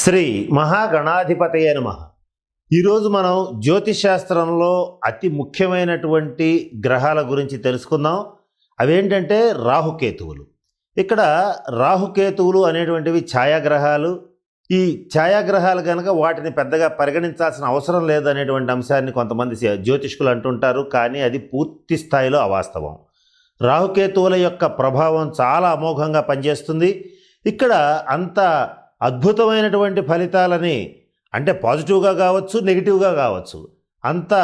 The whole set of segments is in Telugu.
శ్రీ మహాగణాధిపతయ నమ. ఈరోజు మనం జ్యోతిష్ శాస్త్రంలో అతి ముఖ్యమైనటువంటి గ్రహాల గురించి తెలుసుకుందాం. అవేంటంటే రాహుకేతువులు. ఇక్కడ రాహుకేతువులు అనేటువంటివి ఛాయాగ్రహాలు. ఈ ఛాయాగ్రహాలు కనుక వాటిని పెద్దగా పరిగణించాల్సిన అవసరం లేదు అనేటువంటి అంశాన్ని కొంతమంది జ్యోతిష్కులు అంటుంటారు. కానీ అది పూర్తి స్థాయిలో అవాస్తవం. రాహుకేతువుల యొక్క ప్రభావం చాలా అమోఘంగా పనిచేస్తుంది. ఇక్కడ అంత అద్భుతమైనటువంటి ఫలితాలని అంటే పాజిటివ్గా కావచ్చు నెగిటివ్గా కావచ్చు అంత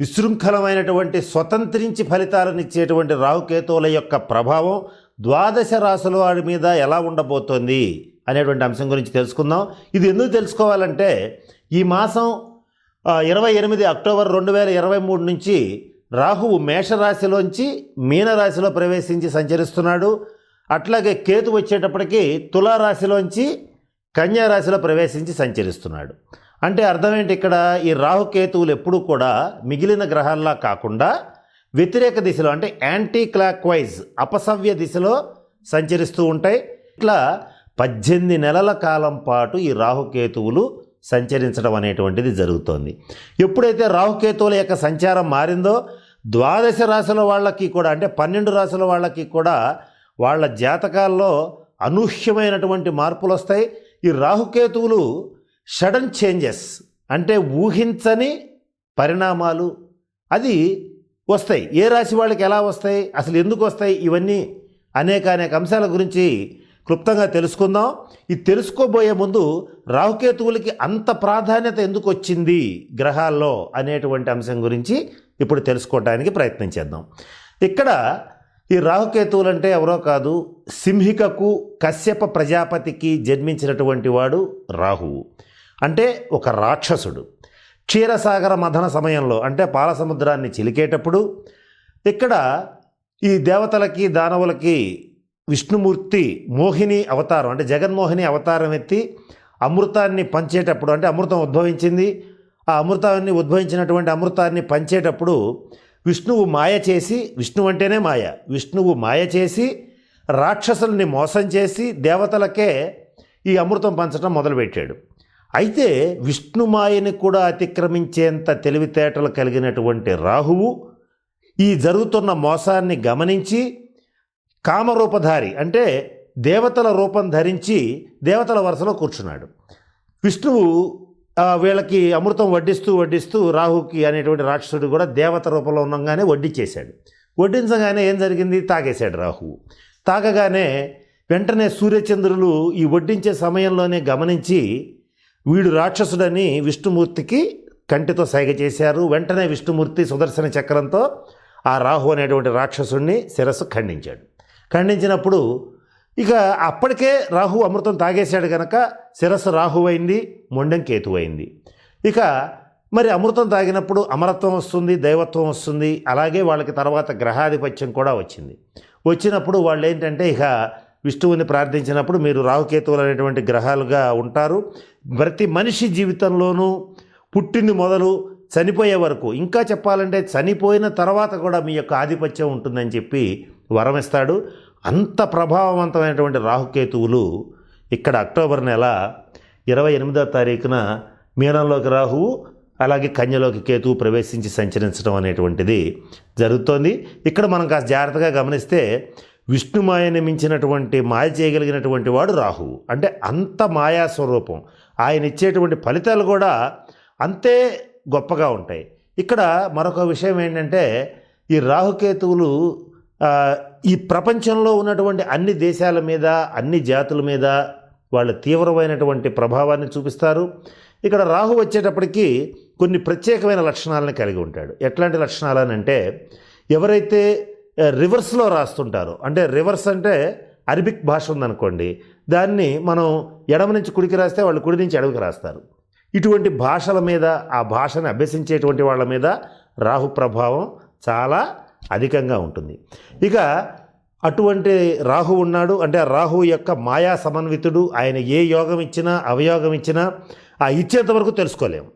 విశృంఖలమైనటువంటి స్వతంత్రించి ఫలితాలను ఇచ్చేటువంటి రాహుకేతువుల యొక్క ప్రభావం ద్వాదశ రాశుల వాడి మీద ఎలా ఉండబోతోంది అనేటువంటి అంశం గురించి తెలుసుకుందాం. ఇది ఎందుకు తెలుసుకోవాలంటే ఈ మాసం ఇరవై ఎనిమిది అక్టోబర్ రెండు వేల ఇరవై మూడు నుంచి రాహువు మేషరాశిలోంచి మీనరాశిలో ప్రవేశించి సంచరిస్తున్నాడు. అట్లాగే కేతు వచ్చేటప్పటికి తులారాశిలోంచి కన్యారాశిలో ప్రవేశించి సంచరిస్తున్నాడు. అంటే అర్థం ఏంటి ఇక్కడ? ఈ రాహుకేతువులు ఎప్పుడూ కూడా మిగిలిన గ్రహాల్లా కాకుండా వ్యతిరేక దిశలో అంటే యాంటీ క్లాక్ వైజ్ అపసవ్య దిశలో సంచరిస్తూ ఉంటాయి. ఇట్లా పద్దెనిమిది నెలల కాలం పాటు ఈ రాహుకేతువులు సంచరించడం అనేటువంటిది జరుగుతోంది. ఎప్పుడైతే రాహుకేతువుల యొక్క సంచారం మారిందో ద్వాదశ రాశుల వాళ్ళకి కూడా అంటే పన్నెండు రాశుల వాళ్ళకి కూడా వాళ్ళ జాతకాల్లో అనూహ్యమైనటువంటి మార్పులు వస్తాయి ఈ రాహుకేతువులు సడన్ చేంజెస్ అంటే ఊహించని పరిణామాలు. అది వస్తాయి. ఏ రాశి వాళ్ళకి ఎలా వస్తాయి? అసలు ఎందుకు వస్తాయి? ఇవన్నీ అనేక అనేక అంశాల గురించి క్లుప్తంగా తెలుసుకుందాం. ఇది తెలుసుకోబోయే ముందు రాహుకేతువులకి అంత ప్రాధాన్యత ఎందుకు వచ్చింది గ్రహాల్లో అనేటువంటి అంశం గురించి ఇప్పుడు తెలుసుకోవడానికి ప్రయత్నం చేద్దాం. ఇక్కడ ఈ రాహుకేతువులు అంటే ఎవరో కాదు సింహికకు కశ్యప ప్రజాపతికి జన్మించినటువంటి వాడు రాహువు అంటే ఒక రాక్షసుడు. క్షీరసాగర మథన సమయంలో అంటే పాలసముద్రాన్ని చిలికేటప్పుడు ఇక్కడ ఈ దేవతలకి దానవులకి విష్ణుమూర్తి మోహిని అవతారం అంటే జగన్మోహిని అవతారం ఎత్తి అమృతాన్ని పంచేటప్పుడు అంటే అమృతం ఉద్భవించింది. ఆ అమృతాన్ని ఉద్భవించినటువంటి అమృతాన్ని పంచేటప్పుడు విష్ణువు మాయ చేసి విష్ణువు అంటేనే మాయ. విష్ణువు మాయ చేసి రాక్షసుల్ని మోసం చేసి దేవతలకే ఈ అమృతం పంచడం మొదలుపెట్టాడు. అయితే విష్ణుమాయని కూడా అతిక్రమించేంత తెలివితేటలు కలిగినటువంటి రాహువు ఈ జరుగుతున్న మోసాన్ని గమనించి కామరూపధారి అంటే దేవతల రూపం ధరించి దేవతల వరుసలో కూర్చున్నాడు. విష్ణువు వీళ్ళకి అమృతం వడ్డిస్తూ వడ్డిస్తూ రాహుకి అనేటువంటి రాక్షసుడు కూడా దేవత రూపంలో ఉండగానే వడ్డించేశాడు వడ్డించగానే ఏం జరిగింది? తాగేశాడు రాహువు తాగగానే వెంటనే సూర్యచంద్రులు ఈ వడ్డించే సమయంలోనే గమనించి వీడు రాక్షసుడని విష్ణుమూర్తికి కంటితో సైగ చేశారు. వెంటనే విష్ణుమూర్తి సుదర్శన చక్రంతో ఆ రాహు అనేటువంటి రాక్షసుడిని శిరస్సు ఖండించాడు. ఖండించినప్పుడు ఇక అప్పటికే రాహు అమృతం తాగేశాడు కనుక శిరస్సు రాహువైంది మొండెం కేతు అయింది ఇక మరి అమృతం తాగినప్పుడు అమరత్వం వస్తుంది దైవత్వం వస్తుంది అలాగే వాళ్ళకి తర్వాత గ్రహాధిపత్యం కూడా వచ్చింది. వచ్చినప్పుడు వాళ్ళు ఏంటంటే ఇక విష్ణువుని ప్రార్థించినప్పుడు మీరు రాహుకేతువులు అనేటువంటి గ్రహాలుగా ఉంటారు. ప్రతి మనిషి జీవితంలోనూ పుట్టింది మొదలు చనిపోయే వరకు ఇంకా చెప్పాలంటే చనిపోయిన తర్వాత కూడా మీ యొక్క ఆధిపత్యం ఉంటుందని చెప్పి వరమిస్తాడు. అంత ప్రభావవంతమైనటువంటి రాహుకేతువులు ఇక్కడ అక్టోబర్ నెల ఇరవై ఎనిమిదో తారీఖున మీనంలోకి రాహువు అలాగే కన్యలోకి కేతువు ప్రవేశించి సంచరించడం అనేటువంటిది జరుగుతోంది. ఇక్కడ మనం కాస్త జాగ్రత్తగా గమనిస్తే విష్ణుమాయని మించినటువంటి మాయ చేయగలిగినటువంటి వాడు రాహువు అంటే అంత మాయా స్వరూపం. ఆయన ఇచ్చేటువంటి ఫలితాలు కూడా అంతే గొప్పగా ఉంటాయి. ఇక్కడ మరొక విషయం ఏంటంటే ఈ రాహుకేతువులు ఈ ప్రపంచంలో ఉన్నటువంటి అన్ని దేశాల మీద అన్ని జాతుల మీద వాళ్ళ తీవ్రమైనటువంటి ప్రభావాన్ని చూపిస్తారు. ఇక్కడ రాహు వచ్చేటప్పటికి కొన్ని ప్రత్యేకమైన లక్షణాలను కలిగి ఉంటాడు. ఎట్లాంటి లక్షణాలు అని అంటే ఎవరైతే రివర్స్లో రాస్తుంటారో అంటే రివర్స్ అంటే అరబిక్ భాష ఉందనుకోండి దాన్ని మనం ఎడమ నుంచి కుడికి రాస్తే వాళ్ళు కుడి నుంచి ఎడమకి రాస్తారు. ఇటువంటి భాషల మీద ఆ భాషను అభ్యసించేటువంటి వాళ్ళ మీద రాహు ప్రభావం చాలా అధికంగా ఉంటుంది. ఇక అటువంటి రాహు ఉన్నాడు. అంటే ఆ రాహు యొక్క మాయా సమన్వితుడు. ఆయన ఏ యోగం ఇచ్చినా అవయోగం ఇచ్చినా ఆ ఇచ్చేంత వరకు తెలుసుకోలేము.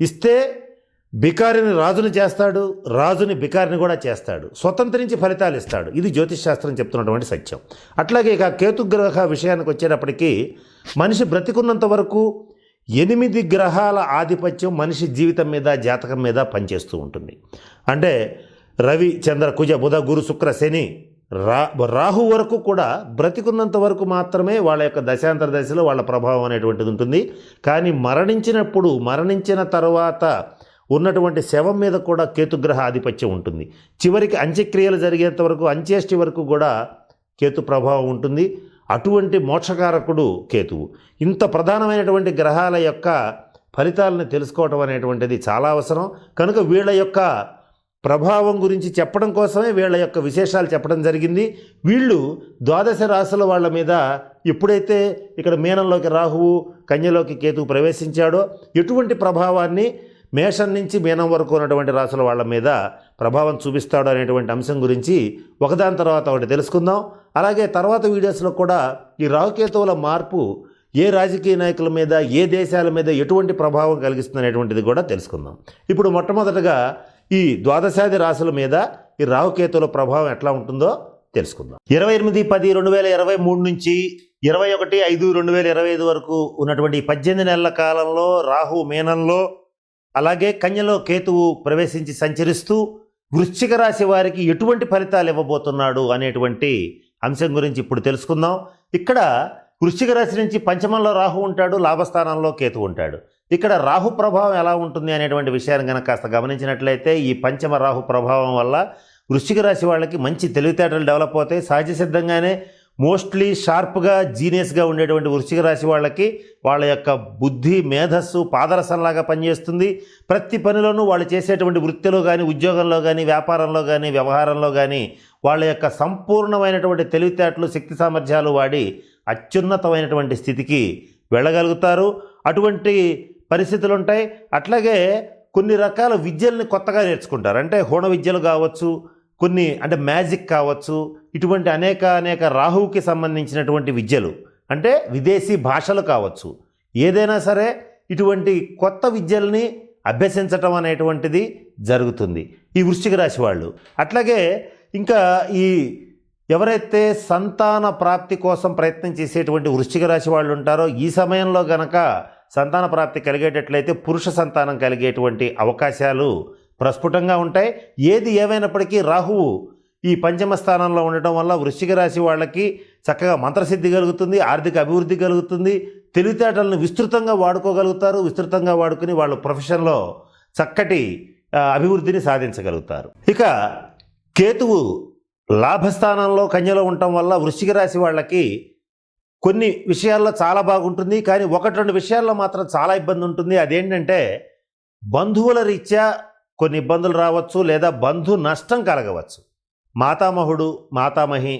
ఇస్తే బికారిని రాజుని చేస్తాడు. రాజుని బికారిని కూడా చేస్తాడు. స్వతంత్రించి ఫలితాలు ఇస్తాడు. ఇది జ్యోతిష్ శాస్త్రం చెప్తున్నటువంటి సత్యం. అట్లాగే ఇక కేతుగ్రహ విషయానికి వచ్చేటప్పటికీ మనిషి బ్రతికున్నంత వరకు ఎనిమిది గ్రహాల ఆధిపత్యం మనిషి జీవితం మీద జాతకం మీద పనిచేస్తూ ఉంటుంది. అంటే రవి చంద్ర కుజ బుధ గురు శుక్ర శని రా రాహు వరకు కూడా బ్రతికున్నంత వరకు మాత్రమే వాళ్ళ యొక్క దశాంతర దశలో వాళ్ళ ప్రభావం అనేటువంటిది ఉంటుంది. కానీ మరణించినప్పుడు మరణించిన తర్వాత ఉన్నటువంటి శవం మీద కూడా కేతుగ్రహ ఆధిపత్యం ఉంటుంది. చివరికి అంత్యక్రియలు జరిగేంత వరకు అంత్యేష్టి వరకు కూడా కేతు ప్రభావం ఉంటుంది. అటువంటి మోక్షకారకుడు కేతువు. ఇంత ప్రధానమైనటువంటి గ్రహాల యొక్క ఫలితాలను తెలుసుకోవటం అనేటువంటిది చాలా అవసరం. కనుక వీళ్ళ యొక్క ప్రభావం గురించి చెప్పడం కోసమే వీళ్ళ యొక్క విశేషాలు చెప్పడం జరిగింది. వీళ్ళు ద్వాదశ రాశుల వాళ్ళ మీద ఎప్పుడైతే ఇక్కడ మీనంలోకి రాహువు కన్యలోకి కేతువు ప్రవేశించాడో ఎటువంటి ప్రభావాన్ని మేషం నుంచి మీనం వరకు ఉన్నటువంటి రాశుల వాళ్ళ మీద ప్రభావం చూపిస్తాడు అనేటువంటి అంశం గురించి ఒకదాని తర్వాత ఒకటి తెలుసుకుందాం. అలాగే తర్వాత వీడియోస్లో కూడా ఈ రాహుకేతువుల మార్పు ఏ రాజకీయ నాయకుల మీద ఏ దేశాల మీద ఎటువంటి ప్రభావం కలిగిస్తుంది అనేటువంటిది కూడా తెలుసుకుందాం. ఇప్పుడు మొట్టమొదటగా ఈ ద్వాదశాది రాశుల మీద ఈ రాహుకేతుల ప్రభావం ఎట్లా ఉంటుందో తెలుసుకుందాం. ఇరవై ఎనిమిది పది రెండు వేల ఇరవై మూడు నుంచి ఇరవై ఒకటి ఐదు రెండు వేల ఇరవై ఐదు వరకు ఉన్నటువంటి పద్దెనిమిది నెలల కాలంలో రాహు మీనంలో అలాగే కన్యలో కేతువు ప్రవేశించి సంచరిస్తూ వృశ్చిక రాశి వారికి ఎటువంటి ఫలితాలు ఇవ్వబోతున్నాడు అనేటువంటి అంశం గురించి ఇప్పుడు తెలుసుకుందాం. ఇక్కడ వృశ్చిక రాశి నుంచి పంచమంలో రాహు ఉంటాడు లాభస్థానంలో కేతు ఉంటాడు. ఇక్కడ రాహు ప్రభావం ఎలా ఉంటుంది అనేటువంటి విషయాన్ని కనుక కాస్త గమనించినట్లయితే ఈ పంచమ రాహు ప్రభావం వల్ల వృశ్చిక రాశి వాళ్ళకి మంచి తెలివితేటలు డెవలప్ అవుతాయి. సహజ సిద్ధంగానే మోస్ట్లీ షార్ప్గా జీనియస్గా ఉండేటువంటి వృశ్చిక రాశి వాళ్ళకి వాళ్ళ యొక్క బుద్ధి మేధస్సు పాదరసంలాగా పనిచేస్తుంది. ప్రతి పనిలోనూ వాళ్ళు చేసేటువంటి వృత్తిలో కానీ ఉద్యోగంలో కానీ వ్యాపారంలో కానీ వ్యవహారంలో కానీ వాళ్ళ యొక్క సంపూర్ణమైనటువంటి తెలివితేటలు శక్తి సామర్థ్యాలు వాడి అత్యున్నతమైనటువంటి స్థితికి వెళ్ళగలుగుతారు. అటువంటి పరిస్థితులు ఉంటాయి అట్లాగే కొన్ని రకాల విద్యల్ని కొత్తగా నేర్చుకుంటారు. అంటే హోణ విద్యలు కావచ్చు కొన్ని అంటే మ్యాజిక్ కావచ్చు ఇటువంటి అనేక అనేక రాహువుకి సంబంధించినటువంటి విద్యలు. అంటే విదేశీ భాషలు కావచ్చు. ఏదైనా సరే ఇటువంటి కొత్త విద్యల్ని అభ్యసించటం అనేటువంటిది జరుగుతుంది ఈ వృశ్చిక రాశి వాళ్ళు. అట్లాగే ఇంకా ఈ ఎవరైతే సంతాన ప్రాప్తి కోసం ప్రయత్నం చేసేటువంటి వృశ్చిక రాశి వాళ్ళు ఉంటారో ఈ సమయంలో గనక సంతాన ప్రాప్తి కలిగేటట్లయితే పురుష సంతానం కలిగేటువంటి అవకాశాలు ప్రస్ఫుటంగా ఉంటాయి. ఏది ఏమైనప్పటికీ రాహువు ఈ పంచమ స్థానంలో ఉండటం వల్ల వృశ్చిక రాశి వాళ్ళకి చక్కగా మంత్రసిద్ధి కలుగుతుంది ఆర్థిక అభివృద్ధి కలుగుతుంది. తెలివితేటలను విస్తృతంగా వాడుకోగలుగుతారు. విస్తృతంగా వాడుకుని వాళ్ళ ప్రొఫెషన్లో చక్కటి అభివృద్ధిని సాధించగలుగుతారు. ఇక కేతువు లాభస్థానంలో కన్యలో ఉండటం వల్ల వృశ్చిక రాశి వాళ్ళకి కొన్ని విషయాల్లో చాలా బాగుంటుంది కానీ ఒకటి రెండు విషయాల్లో మాత్రం చాలా ఇబ్బంది ఉంటుంది. అదేంటంటే బంధువుల రీత్యా కొన్ని ఇబ్బందులు రావచ్చు లేదా బంధు నష్టం కలగవచ్చు. మాతామహుడు మాతామహి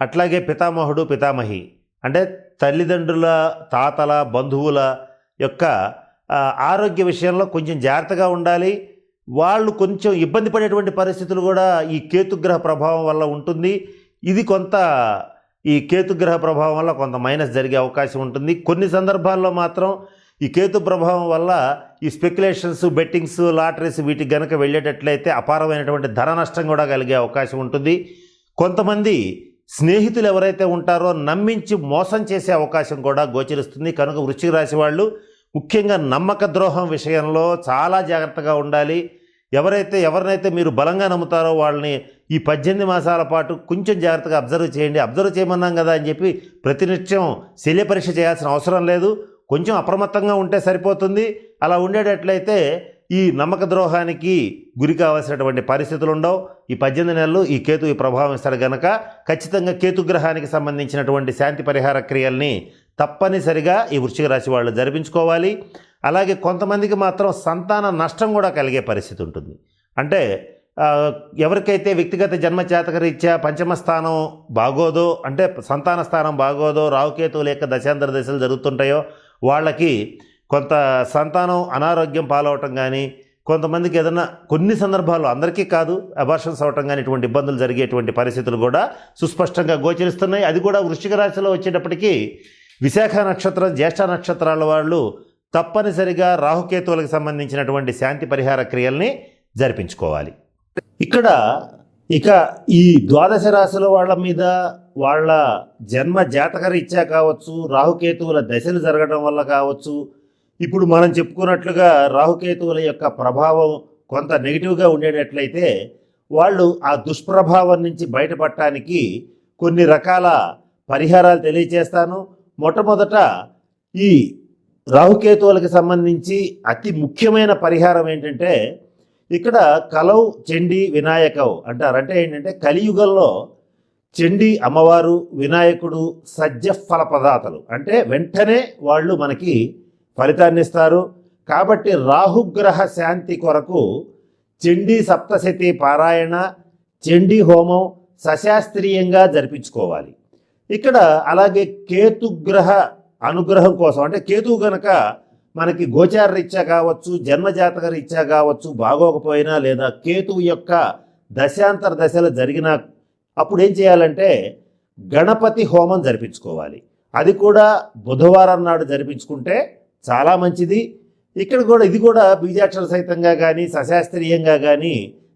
అట్లాగే పితామహుడు పితామహి. అంటే తల్లిదండ్రుల తాతల బంధువుల యొక్క ఆరోగ్య విషయంలో కొంచెం జాగ్రత్తగా ఉండాలి. వాళ్ళు కొంచెం ఇబ్బంది పడేటువంటి పరిస్థితులు కూడా ఈ కేతుగ్రహ ప్రభావం వల్ల ఉంటుంది. ఇది కొంత ఈ కేతుగ్రహ ప్రభావం వల్ల కొంత మైనస్ జరిగే అవకాశం ఉంటుంది. కొన్ని సందర్భాల్లో మాత్రం ఈ కేతు ప్రభావం వల్ల ఈ స్పెక్యులేషన్స్ బెట్టింగ్స్ లాటరీస్ వీటికి గనక వెళ్ళేటట్లయితే అపారమైనటువంటి ధర నష్టం కూడా కలిగే అవకాశం ఉంటుంది. కొంతమంది స్నేహితులు ఎవరైతే ఉంటారో నమ్మించి మోసం చేసే అవకాశం కూడా గోచరిస్తుంది. కనుక వృశ్చిక రాశి వాళ్ళు ముఖ్యంగా నమ్మక ద్రోహం విషయంలో చాలా జాగ్రత్తగా ఉండాలి. ఎవరైతే ఎవరినైతే మీరు బలంగా నమ్ముతారో వాళ్ళని ఈ పద్దెనిమిది మాసాల పాటు కొంచెం జాగ్రత్తగా అబ్జర్వ్ చేయండి. అబ్జర్వ్ చేయమన్నాం కదా అని చెప్పి ప్రతినిత్యం శల్య పరీక్ష చేయాల్సిన అవసరం లేదు. కొంచెం అప్రమత్తంగా ఉంటే సరిపోతుంది. అలా ఉండేటట్లయితే ఈ నమ్మక ద్రోహానికి గురి కావాల్సినటువంటి పరిస్థితులు ఉండవు. ఈ పద్దెనిమిది నెలలు ఈ కేతు ఈ ప్రభావం ఇస్తాడు గనక ఖచ్చితంగా కేతుగ్రహానికి సంబంధించినటువంటి శాంతి పరిహార క్రియల్ని తప్పనిసరిగా ఈ వృశ్చిక రాశి వాళ్ళు జరిపించుకోవాలి. అలాగే కొంతమందికి మాత్రం సంతాన నష్టం కూడా కలిగే పరిస్థితి ఉంటుంది. అంటే ఎవరికైతే వ్యక్తిగత జన్మజాతక రీత్యా పంచమ స్థానం బాగోదో అంటే సంతాన స్థానం బాగోదో రావుకేతువులు యొక్క దశాంతర దశలు జరుగుతుంటాయో వాళ్ళకి కొంత సంతానం అనారోగ్యం పాలవటం కానీ కొంతమందికి ఏదైనా కొన్ని సందర్భాల్లో అందరికీ కాదు అబార్షన్స్ అవటం కానీ ఇటువంటి ఇబ్బందులు జరిగేటువంటి పరిస్థితులు కూడా సుస్పష్టంగా గోచరిస్తున్నాయి. అది కూడా వృశ్చిక రాశిలో వచ్చేటప్పటికీ విశాఖ నక్షత్రం జ్యేష్ఠ నక్షత్రాల వాళ్ళు తప్పనిసరిగా రాహుకేతువులకు సంబంధించినటువంటి శాంతి పరిహార క్రియల్ని జరిపించుకోవాలి. ఇక్కడ ఇక ఈ ద్వాదశ రాశుల వాళ్ళ మీద వాళ్ళ జన్మ జాతక రీత్యా కావచ్చు రాహుకేతువుల దశలు జరగడం వల్ల కావచ్చు ఇప్పుడు మనం చెప్పుకున్నట్లుగా రాహుకేతువుల యొక్క ప్రభావం కొంత నెగిటివ్గా ఉండేటట్లయితే వాళ్ళు ఆ దుష్ప్రభావం నుంచి బయటపడటానికి కొన్ని రకాల పరిహారాలు తెలియచేస్తాను. మొట్టమొదట ఈ రాహుకేతువులకు సంబంధించి అతి ముఖ్యమైన పరిహారం ఏంటంటే ఇక్కడ కలౌ చెండి వినాయకవ్ అంటారు అంటే ఏంటంటే కలియుగంలో చండి అమ్మవారు వినాయకుడు సజ్జ ఫల పదార్థాలు అంటే వెంటనే వాళ్ళు మనకి ఫలితాన్ని ఇస్తారు. కాబట్టి రాహుగ్రహ శాంతి కొరకు చండీ సప్తశతి పారాయణ చండీ హోమం సశాస్త్రీయంగా జరిపించుకోవాలి. ఇక్కడ అలాగే కేతుగ్రహ అనుగ్రహం కోసం. అంటే కేతువు గనక మనకి గోచార రీత్యా కావచ్చు జన్మజాతక రీత్యా కావచ్చు బాగోకపోయినా లేదా కేతువు యొక్క దశాంతర దశలు జరిగిన అప్పుడు ఏం చేయాలంటే గణపతి హోమం జరిపించుకోవాలి. అది కూడా బుధవారం నాడు జరిపించుకుంటే చాలా మంచిది. ఇక్కడ కూడా ఇది కూడా బీజాక్షర సహితంగా కానీ సశాస్త్రీయంగా కానీ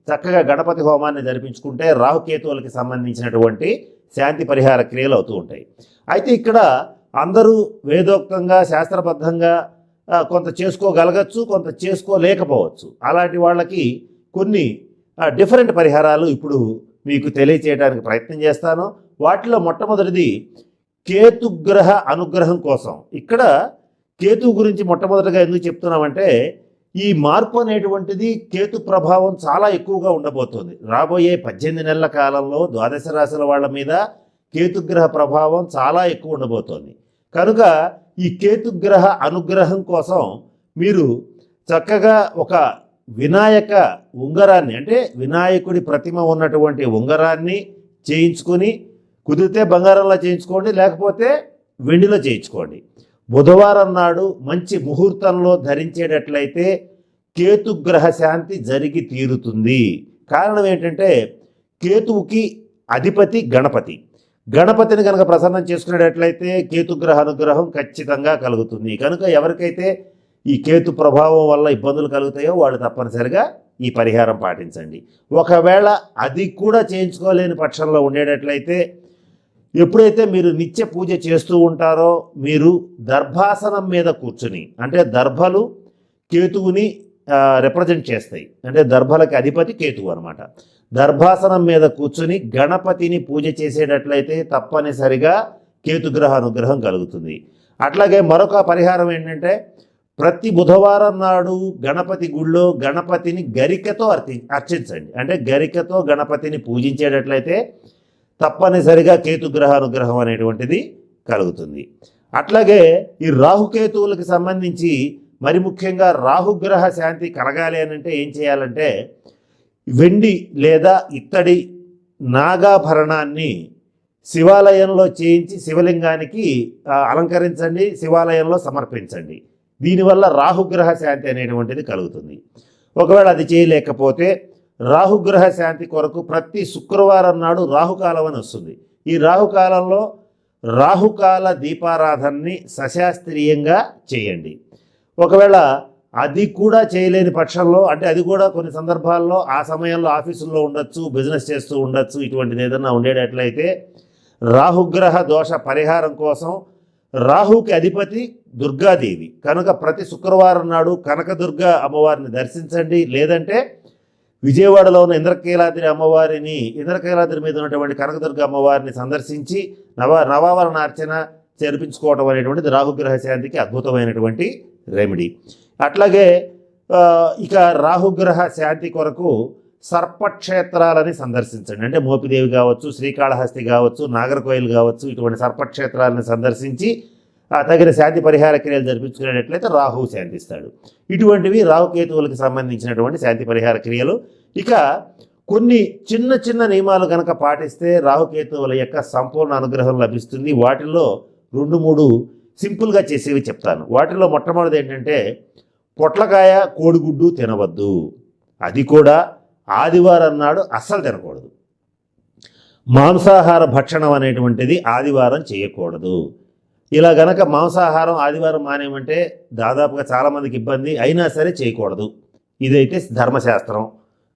చక్కగా గణపతి హోమాన్ని జరిపించుకుంటే రాహుకేతువులకి సంబంధించినటువంటి శాంతి పరిహార క్రియలు అవుతూ ఉంటాయి. అయితే ఇక్కడ అందరూ వేదోక్తంగా శాస్త్రబద్ధంగా కొంత చేసుకోగలగచ్చు కొంత చేసుకోలేకపోవచ్చు. అలాంటి వాళ్ళకి కొన్ని డిఫరెంట్ పరిహారాలు ఇప్పుడు మీకు తెలియచేయడానికి ప్రయత్నం చేస్తాను. వాటిలో మొట్టమొదటిది కేతుగ్రహ అనుగ్రహం కోసం. ఇక్కడ కేతు గురించి మొట్టమొదటిగా ఎందుకు చెప్తున్నామంటే ఈ మార్పు అనేటువంటిది కేతు ప్రభావం చాలా ఎక్కువగా ఉండబోతోంది. రాబోయే పద్దెనిమిది నెలల కాలంలో ద్వాదశ రాశుల వాళ్ళ మీద కేతుగ్రహ ప్రభావం చాలా ఎక్కువ ఉండబోతోంది. కనుక ఈ కేతుగ్రహ అనుగ్రహం కోసం మీరు చక్కగా ఒక వినాయక ఉంగరాన్ని అంటే వినాయకుడి ప్రతిమ ఉన్నటువంటి ఉంగరాన్ని చేయించుకొని కుదిరితే బంగారంలో చేయించుకోండి లేకపోతే వెండిలో చేయించుకోండి. బుధవారం నాడు మంచి ముహూర్తంలో ధరించేటట్లయితే కేతుగ్రహ శాంతి జరిగి తీరుతుంది. కారణం ఏంటంటే కేతువుకి అధిపతి గణపతి. గణపతిని కనుక ప్రసన్నం చేసుకునేటట్లయితే కేతుగ్రహ అనుగ్రహం ఖచ్చితంగా కలుగుతుంది. కనుక ఎవరికైతే ఈ కేతు ప్రభావం వల్ల ఇబ్బందులు కలుగుతాయో వాళ్ళు తప్పనిసరిగా ఈ పరిహారం పాటించండి. ఒకవేళ అది కూడా చేయించుకోలేని పక్షంలో ఉండేటట్లయితే ఎప్పుడైతే మీరు నిత్య పూజ చేస్తూ ఉంటారో మీరు దర్భాసనం మీద కూర్చుని అంటే దర్భలు కేతువుని రిప్రజెంట్ చేస్తాయి. అంటే దర్భలకి అధిపతి కేతువు అనమాట దర్భాసనం మీద కూర్చుని గణపతిని పూజ చేసేటట్లయితే తప్పనిసరిగా కేతుగ్రహ అనుగ్రహం కలుగుతుంది. అట్లాగే మరొక పరిహారం ఏంటంటే ప్రతి బుధవారం నాడు గణపతి గుళ్ళో గణపతిని గరికతో అర్చి అర్చించండి. అంటే గరికతో గణపతిని పూజించేటట్లయితే తప్పనిసరిగా కేతుగ్రహ అనుగ్రహం అనేటువంటిది కలుగుతుంది. అట్లాగే ఈ రాహుకేతువులకు సంబంధించి మరి ముఖ్యంగా రాహుగ్రహ శాంతి కలగాలి అని అంటే ఏం చేయాలంటే వెండి లేదా ఇత్తడి నాగాభరణాన్ని శివాలయంలో చేయించి శివలింగానికి అలంకరించండి శివాలయంలో సమర్పించండి. దీనివల్ల రాహుగ్రహ శాంతి అనేటువంటిది కలుగుతుంది. ఒకవేళ అది చేయలేకపోతే రాహుగ్రహ శాంతి కొరకు ప్రతి శుక్రవారం నాడు రాహుకాలం అని వస్తుంది. ఈ రాహుకాలంలో రాహుకాల దీపారాధనని సశాస్త్రీయంగా చేయండి. ఒకవేళ అది కూడా చేయలేని పక్షంలో అంటే అది కూడా కొన్ని సందర్భాల్లో ఆ సమయంలో ఆఫీసుల్లో ఉండొచ్చు బిజినెస్ చేస్తూ ఉండొచ్చు ఇటువంటిది ఏదైనా ఉండేటట్లయితే రాహుగ్రహ దోష పరిహారం కోసం రాహుకి అధిపతి దుర్గాదేవి. కనుక ప్రతి శుక్రవారం నాడు కనకదుర్గ అమ్మవారిని దర్శించండి. లేదంటే విజయవాడలో ఉన్న ఇంద్రకీలాద్రి అమ్మవారిని ఇంద్రకీలాద్రి మీద ఉన్నటువంటి కనకదుర్గ అమ్మవారిని సందర్శించి నవ నవావరణ అర్చన జరిపించుకోవడం అనేటువంటిది రాహుగ్రహ శాంతికి అద్భుతమైనటువంటి రెమెడీ అట్లాగే ఇక రాహుగ్రహ శాంతి కొరకు సర్పక్షేత్రాలని సందర్శించండి. అంటే మోపిదేవి కావచ్చు శ్రీకాళహస్తి కావచ్చు నాగర్కోయిల్ కావచ్చు ఇటువంటి సర్పక్షేత్రాలను సందర్శించి తగిన శాంతి పరిహార క్రియలు జరిపించుకునేటట్లయితే రాహు శాంతిస్తాడు. ఇటువంటివి రాహుకేతువులకు సంబంధించినటువంటి శాంతి పరిహార క్రియలు. ఇక కొన్ని చిన్న చిన్న నియమాలు కనుక పాటిస్తే రాహుకేతువుల యొక్క సంపూర్ణ అనుగ్రహం లభిస్తుంది. వాటిల్లో రెండు మూడు సింపుల్గా చేసేవి చెప్తాను. వాటిలో మొట్టమొదటిది ఏంటంటే పొట్లకాయ కోడిగుడ్డు తినవద్దు. అది కూడా ఆదివారం నాడు అస్సలు తినకూడదు. మాంసాహార భక్షణం అనేటువంటిది ఆదివారం చేయకూడదు. ఇలా గనక మాంసాహారం ఆదివారం మానేయమంటే దాదాపుగా చాలామందికి ఇబ్బంది అయినా సరే చేయకూడదు. ఇదైతే ధర్మశాస్త్రం.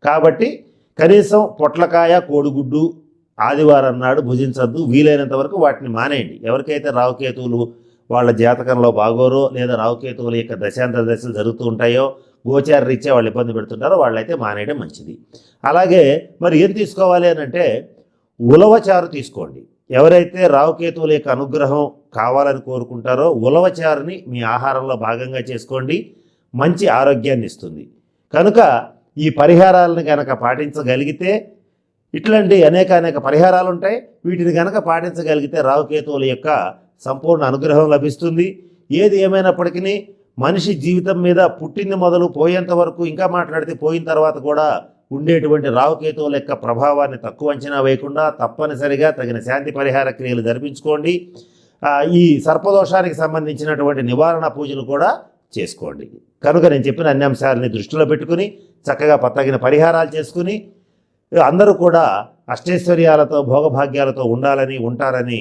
కాబట్టి కనీసం పొట్లకాయ కోడిగుడ్డు ఆదివారం నాడు భుజించద్దు. వీలైనంత వరకు వాటిని మానేయండి. ఎవరికైతే రావుకేతువులు వాళ్ళ జాతకంలో బాగోరో లేదా రావుకేతువుల యొక్క దశాంతర దశలు జరుగుతూ ఉంటాయో గోచార రీత్యా వాళ్ళు ఇబ్బంది పెడుతుంటారో వాళ్ళైతే మానేయడం మంచిది. అలాగే మరి ఏం తీసుకోవాలి అని అంటే ఉలవచారు తీసుకోండి. ఎవరైతే రావుకేతువుల యొక్క అనుగ్రహం కావాలని కోరుకుంటారో ఉలవచారుని మీ ఆహారంలో భాగంగా చేసుకోండి. మంచి ఆరోగ్యాన్ని ఇస్తుంది. కనుక ఈ పరిహారాలను కనుక పాటించగలిగితే ఇట్లాంటి అనేక అనేక పరిహారాలు ఉంటాయి వీటిని కనుక పాటించగలిగితే రావుకేతువుల యొక్క సంపూర్ణ అనుగ్రహం లభిస్తుంది. ఏది ఏమైనప్పటికీ మనిషి జీవితం మీద పుట్టింది మొదలు పోయేంత వరకు ఇంకా మాట్లాడితే పోయిన తర్వాత కూడా ఉండేటువంటి రావుకేతువుల యొక్క ప్రభావాన్ని తక్కువ అంచనా వేయకుండా తప్పనిసరిగా తగిన శాంతి పరిహార క్రియలు జరిపించుకోండి. ఈ సర్పదోషానికి సంబంధించినటువంటి నివారణ పూజలు కూడా చేసుకోండి. కనుక నేను చెప్పిన అన్ని అంశాలని దృష్టిలో పెట్టుకుని చక్కగా తగిన పరిహారాలు చేసుకుని అందరూ కూడా అష్టైశ్వర్యాలతో భోగభాగ్యాలతో ఉండాలని ఉంటారని